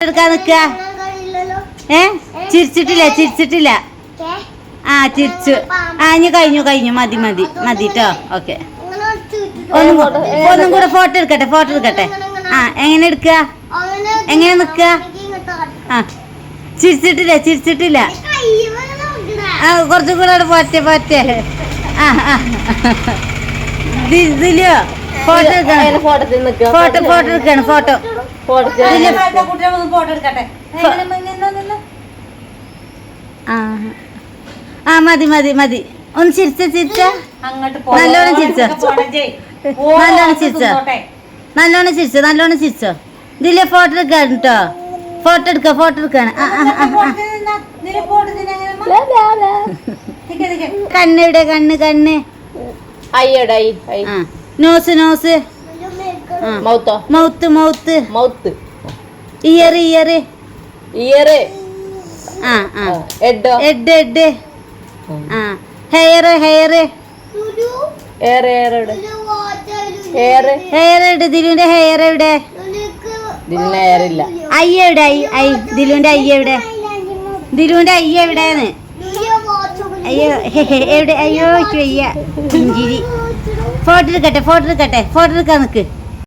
എടുക്കാൻ നിക്ക ഏ? ചിരിച്ചിട്ടില്ല ചിരിച്ചിട്ടില്ല. ആ ചിരിച്ചു. ആ ഇനി കഴിഞ്ഞു കഴിഞ്ഞു. മതി മതി മതി കേട്ടോ ഓക്കെ. ഒന്നും ഒന്നും കൂടെ ഫോട്ടോ എടുക്കട്ടെ ഫോട്ടോ എടുക്കട്ടെ. ആ എങ്ങനെ എടുക്കുക? എങ്ങനെ നിക്ക ആ. ചിരിച്ചിട്ടില്ല ചിരിച്ചിട്ടില്ല. ആ കുറച്ചും കൂടെ അവിടെ പോറ്റെ പോറ്റെ ആ ആ. ഫോട്ടോ എടുക്കണം ഫോട്ടോ നിൽക്കുക ഫോട്ടോ ഫോട്ടോ എടുക്കണം ഫോട്ടോ. ആ മതി മതി മതി. ഒന്ന് ചിരിച്ച ചിരിച്ച. നല്ലോണം ചിരിച്ചോ. നല്ലോണം ചിരിച്ചോ. നല്ലോണം ചിരിച്ച നല്ലോണം ചിരിച്ച. ഇതിലെ ഫോട്ടോ എടുക്കാൻ കേട്ടോ. ഫോട്ടോ എടുക്ക ഫോട്ടോ എടുക്കാണ്. കണ്ണ് ഇവിടെ കണ്ണ് കണ്ണ്. ആ. Nose nose Moutho mouth mouth mouth ear ear ear ആ ആ. ഹെഡ് ഹെഡ് ഹെഡ് ആ. Hair hair air air hair എവിടെ? ദിലുവിന്റെ ഹെയർ എവിടെ? ദിലുവിന്റെ ഹെയർ ഇല്ല. ഐ എവിടെ? Eye eye. ദിലുവിന്റെ ഐ എവിടെ? ദിലുവിന്റെ ഐ എവിടെയാണ് അയ്യോ ഹെ, ഹെ, എവിടെ? അയ്യോ വയ്യ. പുഞ്ചിരി. ഫോട്ടോ എടുക്കട്ടെ ഫോട്ടോ എടുക്കട്ടെ ഫോട്ടോ എടുക്കാൻ നിക്ക്.